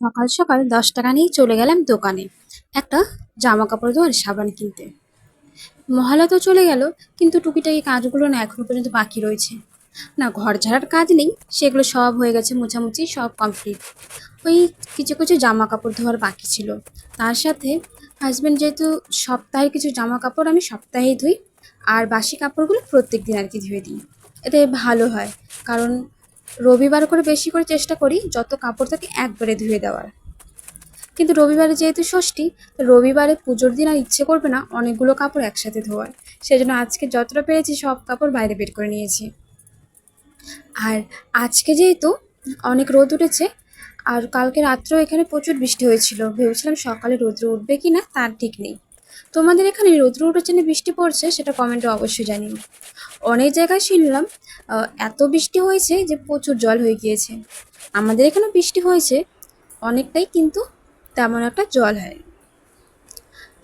সকাল সকাল দশ টাকা নিয়ে চলে গেলাম দোকানে। একটা জামা কাপড় ধোয়ার সাবান কিনতে। মহলা তো চলে গেল, কিন্তু টুকিটাকি কাজগুলো না এখনও পর্যন্ত বাকি রয়েছে। না, ঘর ঝাড়ার কাজ নেই, সেগুলো সব হয়ে গেছে মোছামুছি, সব কমপ্লিট ওই কিছু কিছু জামা কাপড় ধোয়ার বাকি ছিল। তার সাথে হাজব্যান্ড যেহেতু সপ্তাহে কিছু জামা কাপড় আমি সপ্তাহেই ধুই, আর বাসি কাপড়গুলো প্রত্যেক দিন আর কি ধুয়ে দিই। এতে ভালো হয়, কারণ রবিবার করে বেশি করে চেষ্টা করি যত কাপড় থাকে একবারে ধুয়ে দেওয়ার। কিন্তু রবিবারে যেহেতু ষষ্ঠী রবিবারে পুজোর দিন আর ইচ্ছে করবে না অনেকগুলো কাপড় একসাথে ধোয়ার। সেজন্য আজকে যতটা পেরেছি সব কাপড় বাইরে বের করে নিয়েছি। আর আজকে যেহেতু অনেক রোদ উঠেছে, আর কালকে রাত্রেও এখানে প্রচুর বৃষ্টি হয়েছিল। ভেবেছিলাম সকালে রৌদ্র উঠবে কি না তার ঠিক নেই। তোমাদের এখানে রৌদ্র উঠেছে না বৃষ্টি পড়ছে সেটা কমেন্টে অবশ্যই জানিও। অনেক জায়গায় শুনলাম এত বৃষ্টি হয়েছে যে প্রচুর জল হয়ে গিয়েছে। আমাদের এখানে বৃষ্টি হয়েছে, অনেকটাই কিন্তু তেমন একটা জল হয়।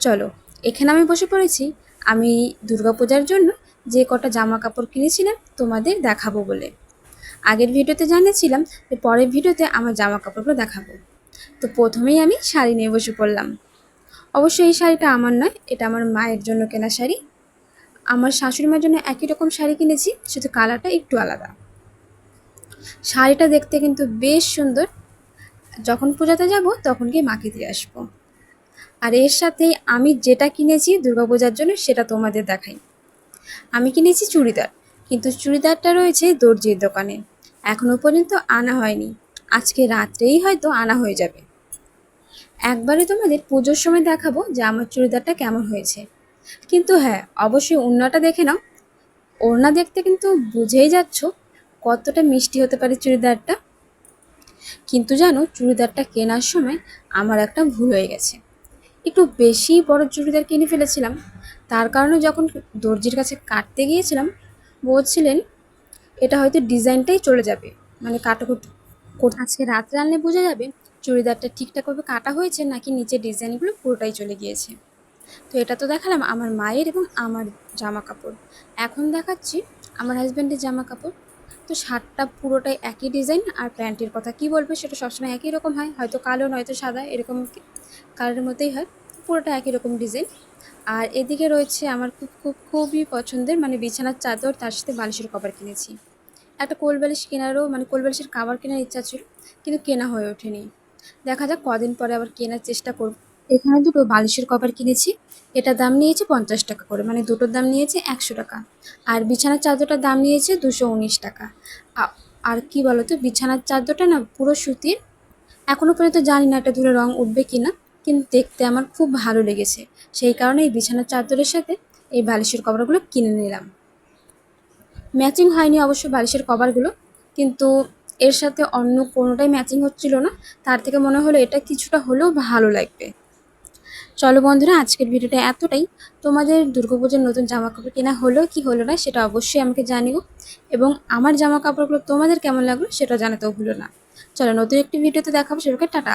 চলো, এখানে আমি বসে পড়েছি। আমি দুর্গাপূজার জন্য যে কটা জামা কাপড় কিনেছিলাম তোমাদের দেখাবো বলে। আগের ভিডিওতে জানিয়েছিলাম যে পরের ভিডিওতে আমার জামা কাপড়গুলো দেখাবো। তো প্রথমেই আমি শাড়ি নিয়ে বসে পড়লাম। অবশ্যই এই শাড়িটা আমার নয়, এটা আমার মায়ের জন্য কেনা শাড়ি। আমার শাশুড়ি মায়ের জন্য একই রকম শাড়ি কিনেছি, শুধু কালারটা একটু আলাদা। শাড়িটা দেখতে কিন্তু বেশ সুন্দর। যখন পূজাতে যাব, তখন গিয়ে মাকে দিয়ে আসব। আর এর সাথে আমি যেটা কিনেছি দুর্গাপূজার জন্য, সেটা তোমাদের দেখাই। আমি কিনেছি চুড়িদার, কিন্তু চুড়িদারটা রয়েছে দর্জির দোকানে। এখনও পর্যন্ত আনা হয়নি। আজকে রাত্রেই হয়তো আনা হয়ে যাবে। একবারে তোমাদের পুজোর সময় দেখাবো যে আমার চুড়িদারটা কেমন হয়েছে। কিন্তু হ্যাঁ অবশ্যই ওড়নাটা দেখে নাও। ওড়না দেখতে কিন্তু বুঝেই যাচ্ছ কতটা মিষ্টি হতে পারে চুড়িদারটা। কিন্তু জানো, চুড়িদারটা কেনার সময় আমার একটা ভুল হয়ে গেছে। একটু বেশি বড় চুড়িদার কিনে ফেলেছিলাম। তার কারণে যখন দর্জির কাছে কাটতে গিয়েছিলাম, বলছিলেন, এটা হয়তো ডিজাইনটাই চলে যাবে। মানে কাটাকুটি। আজকে রাত্রে আনলে বোঝা যাবে চুড়িদারটা ঠিকঠাকভাবে কাটা হয়েছে নাকি নিচের ডিজাইনগুলো পুরোটাই চলে গিয়েছে? তো এটা তো দেখালাম আমার মায়ের এবং আমার জামা কাপড় এখন দেখাচ্ছি আমার হাজব্যান্ডের জামা কাপড় তো শার্টটা পুরোটাই একই ডিজাইন আর প্যান্টের কথা কি বলব সেটা সবসময় একই রকম হয়, হয়তো কালো, নয়তো সাদা, এরকম কালারের মধ্যেই হয়, পুরোটা একই রকম ডিজাইন আর এদিকে রয়েছে আমার খুব খুব, খুবই পছন্দের মানে বিছানার চাদর, তার সাথে বালিশের কভার কিনেছি। একটা কোল বালিশ কেনারও মানে কোল বালিশের কাভার কেনার ইচ্ছা ছিল, কিন্তু কেনা হয়ে ওঠেনি। দেখা যাক কদিন পরে আবার কেনার চেষ্টা করব। এখানে দুটো বালিশের কভার কিনেছি। এটার দাম নিয়েছে পঞ্চাশ টাকা করে মানে দুটোর দাম নিয়েছে একশো টাকা। আর বিছানার চাদরটার দাম নিয়েছে দুশো উনিশ টাকা। আর কি বলো তো বিছানার চাদরটা না পুরো সুতির। এখনও পর্যন্ত জানি না এটা ধরে রং উঠবে কি না কিন্তু দেখতে আমার খুব ভালো লেগেছে। সেই কারণে এই বিছানার চাদরের সাথে এই বালিশের কভারগুলো কিনে নিলাম। ম্যাচিং হয়নি অবশ্য বালিশের কভারগুলো, কিন্তু এর সাথে অন্য কোনোটাই ম্যাচিং হচ্ছিল না। তার থেকে মনে হলো এটা কিছুটা হলেও ভালো লাগবে। চলো বন্ধুরা, আজকের ভিডিওটা এতটাই। তোমাদের দুর্গাপুজোর নতুন জামা কাপড় কেনা হলো, কি হলো না, সেটা অবশ্যই আমাকে জানিও। এবং আমার জামা কাপড়গুলো তোমাদের কেমন লাগল সেটা জানাতেও ভুলো না। চলো নতুন একটি ভিডিওতে দেখাবো। সেটাকে টাটা।